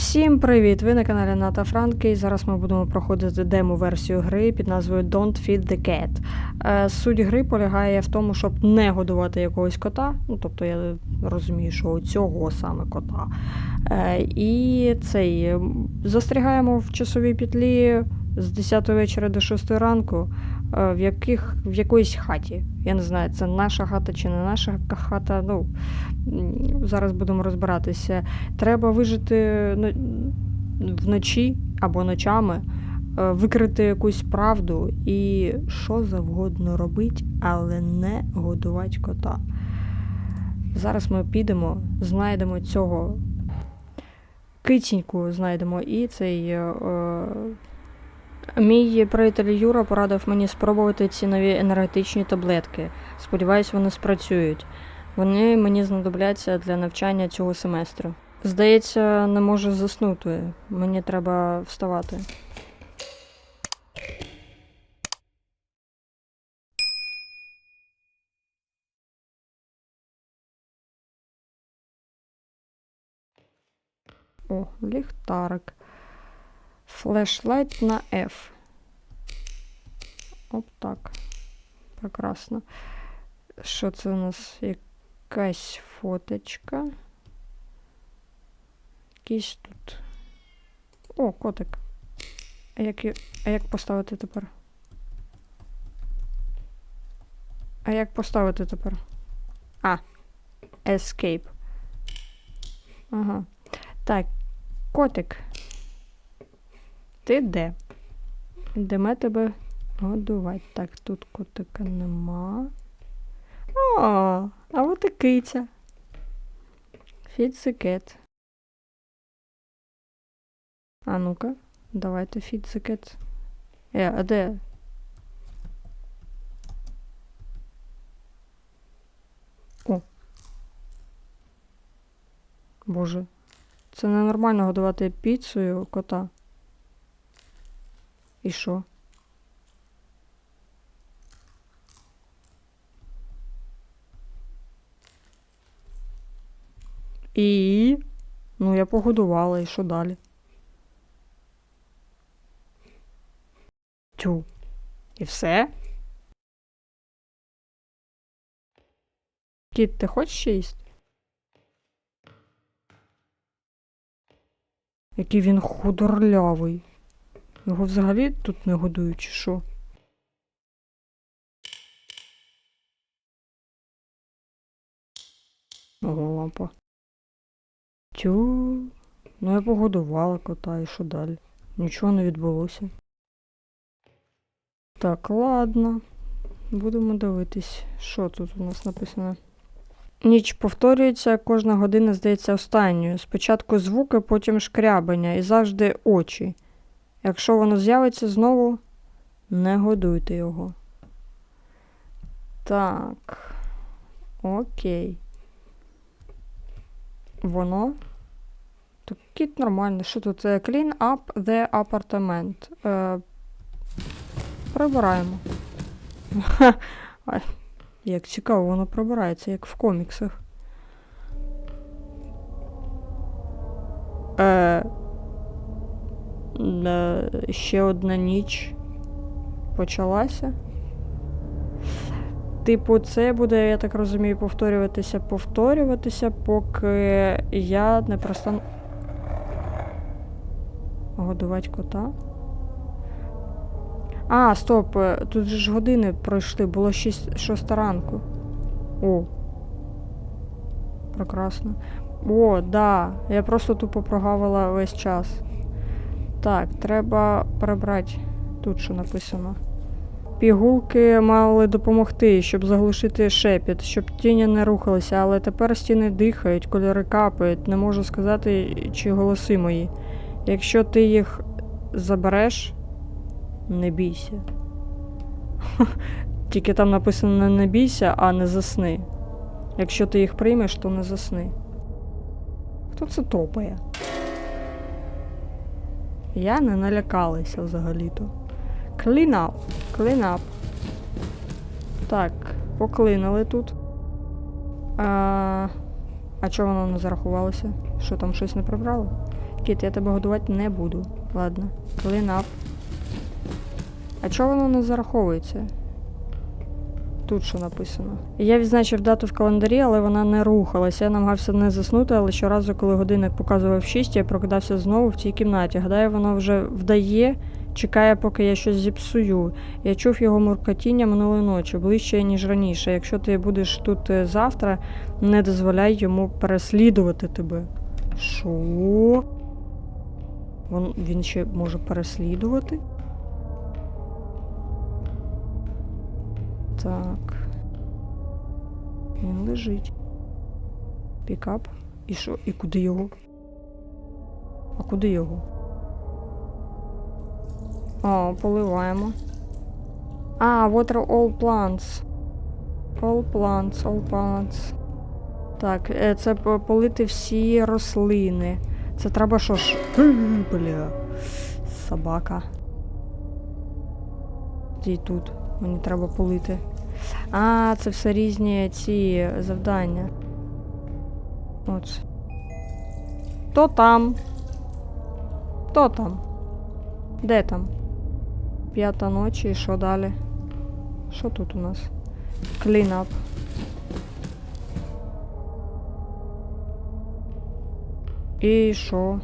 Всім привіт! Ви на каналі Ната Франки. І зараз ми будемо проходити демо-версію гри під назвою Don't Feed the Cat. Е, Суть гри полягає в тому, щоб не годувати якогось кота. Ну, тобто я розумію, що цього саме кота. Е, І цей застрягаємо в часовій петлі з 10 вечора до 6 ранку, в, яких, в якоїсь хаті. Я не знаю, це наша хата чи не наша хата. Ну, зараз будемо розбиратися. Треба вижити ну, вночі або ночами, е, викрити якусь правду і що завгодно робити, але не годувати кота. Зараз ми підемо, знайдемо цього киціньку, знайдемо і цей. е, е, Мій приятель Юра порадив мені спробувати ці нові енергетичні таблетки. Сподіваюсь, вони спрацюють. Вони мені знадобляться для навчання цього семестру. Здається, не можу заснути. Мені треба вставати. О, ліхтарик. Флешлайт на F. Оп так. Прекрасно. Що це у нас? Якась фоточка. Якийсь тут. О, котик. А як, а як поставити тепер? А як поставити тепер? А. Escape. Ага. Так, котик. Ти де? Йдемо тебе годувати. Так, тут котика нема. О, а от і киця. Фіцикет. А ну-ка, давайте фіцикет. Е, а де? О. Боже. Це ненормально годувати піцею кота. І що? І. Ну, я погодувала, і що далі? Тю. І все? Кіт, ти хочеш ще їсти? Який він худорлявий. Його взагалі тут не годують, чи що? Ого, лампа. Тю. Ну я погодувала кота, і що далі? Нічого не відбулося. Так, ладно. Будемо дивитись, що тут у нас написано. Ніч повторюється, кожна година здається останньою. Спочатку звуки, потім шкрябання і завжди очі. Якщо воно з'явиться знову, не годуйте його. Так. Окей. Воно. Так, кіт нормальний. Що тут? Clean up the apartment. Е, прибираємо. Як цікаво, воно прибирається, як в коміксах. Е, ще одна ніч почалася. Типу, це буде, я так розумію, повторюватися, повторюватися, поки я не перестану. Годувати кота. А, стоп, е, тут же ж години пройшли, було 6, 6 ранку. О. Прекрасно. О, да. Я просто тупо прогавила весь час. Так, треба прибрати тут, що написано. Пігулки мали допомогти, щоб заглушити шепіт, щоб тіні не рухалися, але тепер стіни дихають, кольори капають. Не можу сказати, чи голоси мої. Якщо ти їх забереш, не бійся. Тільки там написано не бійся, а не засни. Якщо ти їх приймеш, то не засни. Хто це топає? Я не налякалася взагалі-то. Clean up. Так, поклинили тут. А, а чого воно не зарахувалося? Що там щось не прибрало? Кіт, я тебе годувати не буду. Ладно, up. А чого воно не зараховується? Тут що написано. Я відзначив дату в календарі, але вона не рухалася. Я намагався не заснути, але щоразу, коли годинник показував 6, я прокидався знову в цій кімнаті. Гадаю, воно вже вдає, чекає, поки я щось зіпсую. Я чув його муркотіння минулої ночі, ближче, ніж раніше. Якщо ти будеш тут е, завтра, не дозволяй йому переслідувати тебе. Що? Він, він ще може переслідувати? Так. Він лежить. Пікап. І що? І куди його? А куди його? О, поливаємо. А, water all plants. All plants, all plants. Так, е, це полити всі рослини. Це треба що ж? Бля. Собака. Стій тут. Мені треба полити. А, це все різні ці завдання. От. То там. То там. Де там? П'ята ночі і що далі? Що тут у нас? Up. І що?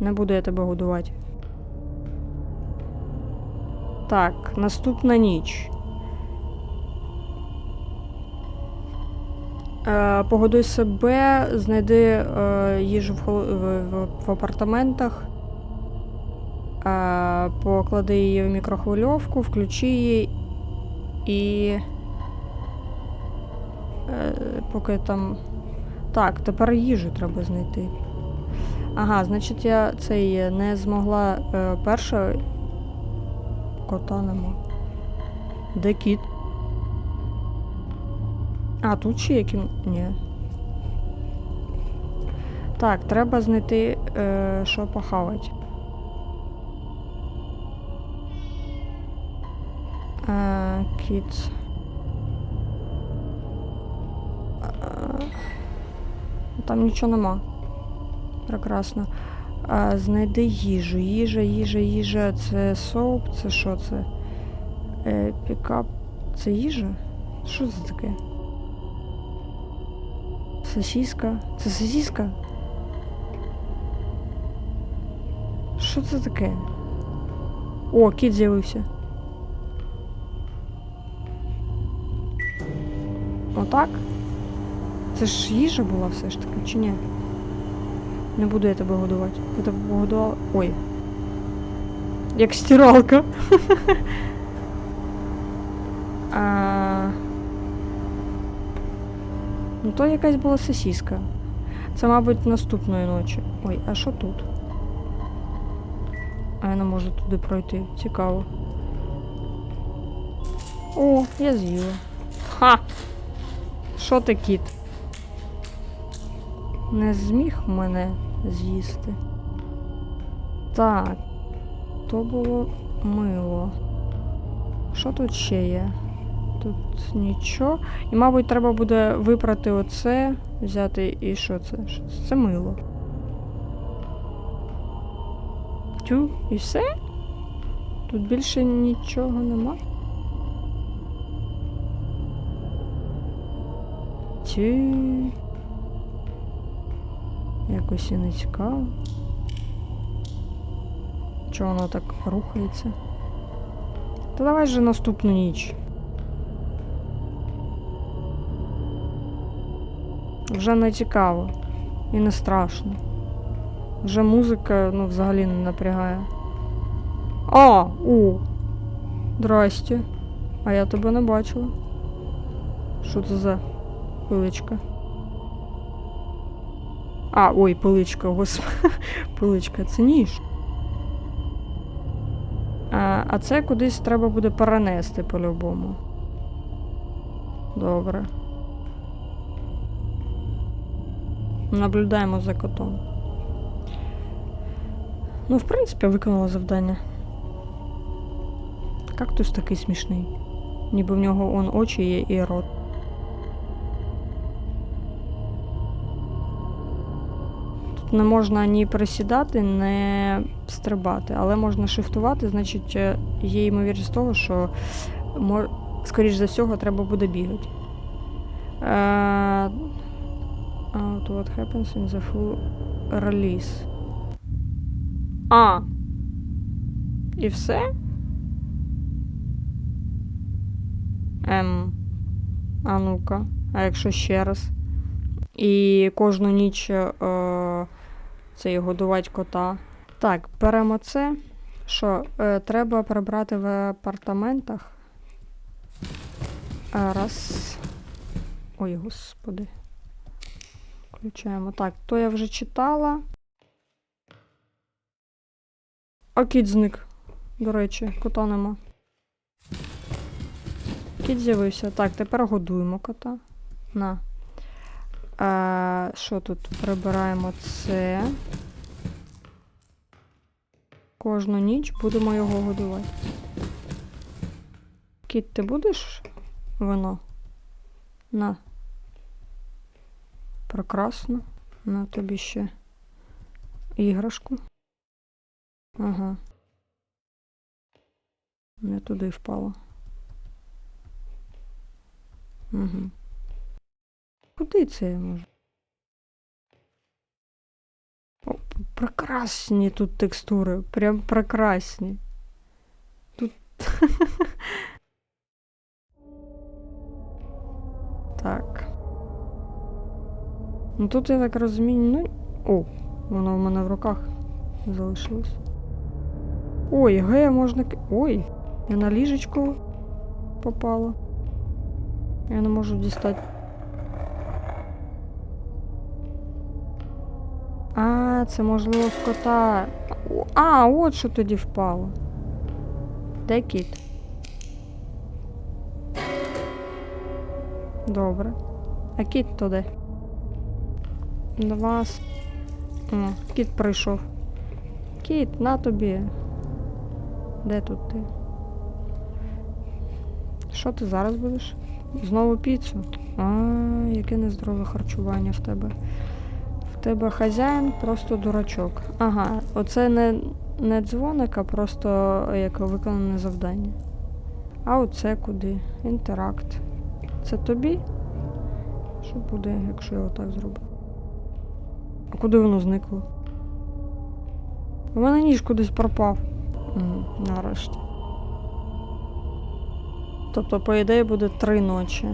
Не буду я тебе годувати. Так, наступна ніч. Е, погодуй себе, знайди е, їжу в, в, в, апартаментах, е, поклади її в мікрохвильовку, включи її і. Е, поки там. Так, тепер їжу треба знайти. Ага, значить, я цей не змогла е, перша. Кота нема. Де кіт? А, тут ще є кім... Ні. Так, треба знайти, е, що похавати. Е, кіт. Е, Там нічого нема. Прекрасно. А, знайди їжу. Їжа, їжа, їжа. Це соуп, це що це? Е, пікап. Це їжа? Що це таке? Сосіска? Це сосіска? Що це таке? О, кіт з'явився. Отак? Це ж їжа була все ж таки, чи ні? Не буду я тебе годувати. Я тебе погодувала. Ой. Як стиралка. а... Ну, то якась була сосіска. Це, мабуть, наступної ночі. Ой, а що тут? А я не можу туди пройти. Цікаво. О, я з'їла. Ха! Що ти, кіт? Не зміг мене з'їсти. Так, то було мило. Що тут ще є? Тут нічого. І, мабуть, треба буде випрати оце, взяти і що це? Це? Це мило. Тю, і все? Тут більше нічого нема. Тю. Якось і не цікаво. Чого воно так рухається? Та давай же наступну ніч. Вже не цікаво і не страшно. Вже музика ну, взагалі не напрягає. А, о! Здрасте. А я тебе не бачила. Що це за пиличка? А, ой, пиличка, господи. Пиличка, це ніж. А, а це кудись треба буде перенести по-любому. Добре. Наблюдаємо за котом. Ну, в принципі, виконала завдання. Кактус такий смішний. Ніби в нього он очі є і рот. Не можна ні присідати, не стрибати, але можна шифтувати, значить, е, є ймовірність того, що скоріш за всього треба буде бігати. Е, Out what happens in the full release. А. І все? Ем. А ну-ка. А якщо ще раз? І кожну ніч е, це і годувати кота. Так, беремо це. Що, е, треба прибрати в апартаментах. Е, Раз. Ой, господи. Включаємо. Так, то я вже читала. А кіт зник. До речі, кота нема. Кіт з'явився. Так, тепер годуємо кота. На. А, що тут? Прибираємо це. Кожну ніч будемо його годувати. Кіт, ти будеш вино? На. Прекрасно. На тобі ще іграшку. Ага. Не туди впало. Угу. Куди це я можу? О, прекрасні тут текстури. Прям прекрасні. Тут. так. Ну тут я так розумію, ну. О, воно в мене в руках залишилось. Ой, Г можна. Ой, я на ліжечку попала. Я не можу дістати. А, це можливо в кота. А, от що тоді впало. Де кіт? Добре. А кіт то де? Два. с- О, кіт прийшов. Кіт, на тобі. Де тут ти? Що ти зараз будеш? Знову піцу? А, яке нездорове харчування в тебе. Тебе хазяїн просто дурачок. Ага, оце не, не дзвоник, а просто як виконане завдання. А оце куди? Інтеракт. Це тобі? Що буде, якщо я отак зроблю? А куди воно зникло? У мене ніж кудись пропав. Нарешті. Тобто, по ідеї, буде три ночі.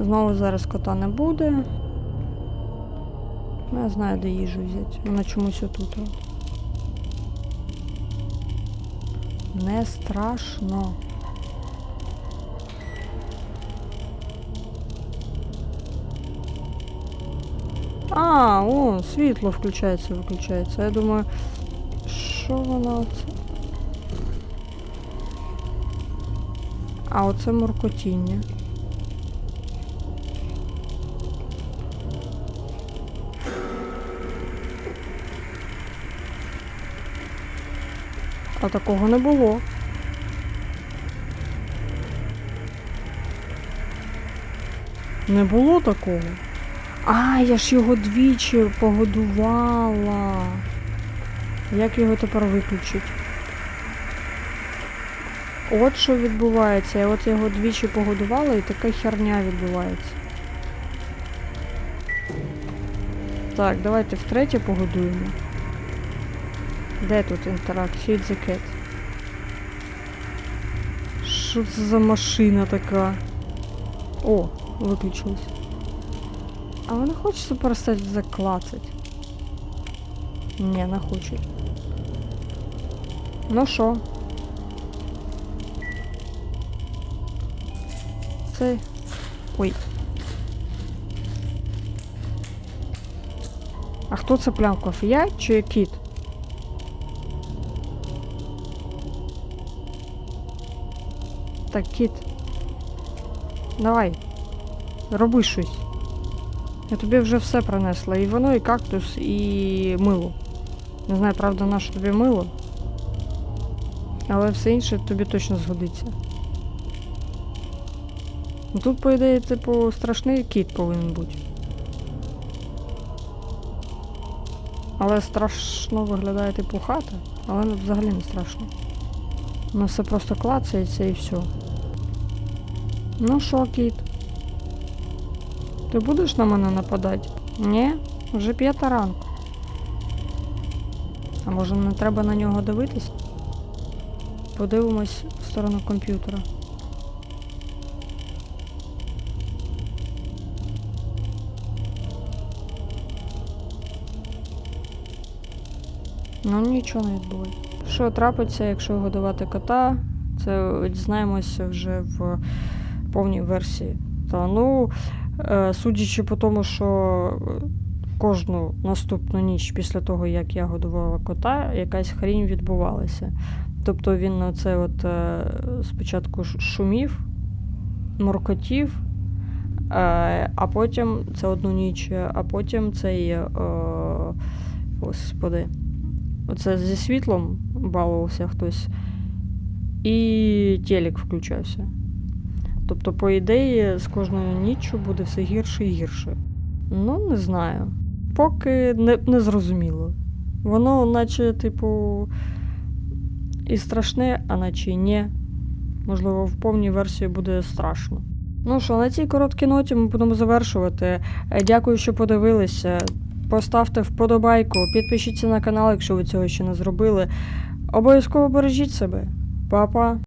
Знову зараз кота не буде. Ну, Я знаю, де їжу взяти. Вона чомусь отут. Не страшно. А, о, світло включається, виключається. Я думаю, що вона оце? А оце муркотіння. А такого не було. Не було такого. А, я ж його двічі погодувала. Як його тепер виключить? От що відбувається. Я от його двічі погодувала і така херня відбувається. Так, давайте втретє погодуємо. Де тут інтеракт? Feed the cat. Що це за машина така? О, виключилась. А вона хочеться перестати заклацать. Ні, не хоче. Ну що? Це. Ой. А хто це плямкав? Я чи кіт? Так, кіт. Давай. Роби щось. Я тобі вже все принесла. І воно, і кактус, і мило. Не знаю, правда, на що тобі мило. Але все інше тобі точно згодиться. Ну тут, по ідеї, типу, страшний кіт повинен бути. Але страшно виглядає типу хата, але взагалі не страшно. Ну все просто клацається і все. Ну що, кіт? Ти будеш на мене нападати? Ні, вже п'ята ранку. А може не треба на нього дивитись? Подивимось в сторону комп'ютера. Ну нічого не відбувається. Що трапиться, якщо годувати кота, це дізнаємося вже в повній версії. Та ну, е, судячи по тому, що е, кожну наступну ніч після того, як я годувала кота, якась хрінь відбувалася. Тобто він оце от е, спочатку шумів, моркотів, а потім це одну ніч, а потім цей. Е, господи. Оце зі світлом балувався хтось, і телек включався. Тобто, по ідеї, з кожною ніччю буде все гірше і гірше. Ну, не знаю. Поки не, не зрозуміло. Воно, наче, типу, і страшне, а наче й ні. Можливо, в повній версії буде страшно. Ну що, на цій короткій ноті ми будемо завершувати. Е, Дякую, що подивилися. Поставте вподобайку, підпишіться на канал, якщо ви цього ще не зробили. Обов'язково бережіть себе. Па-па!